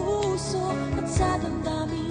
puso at sa damdamin.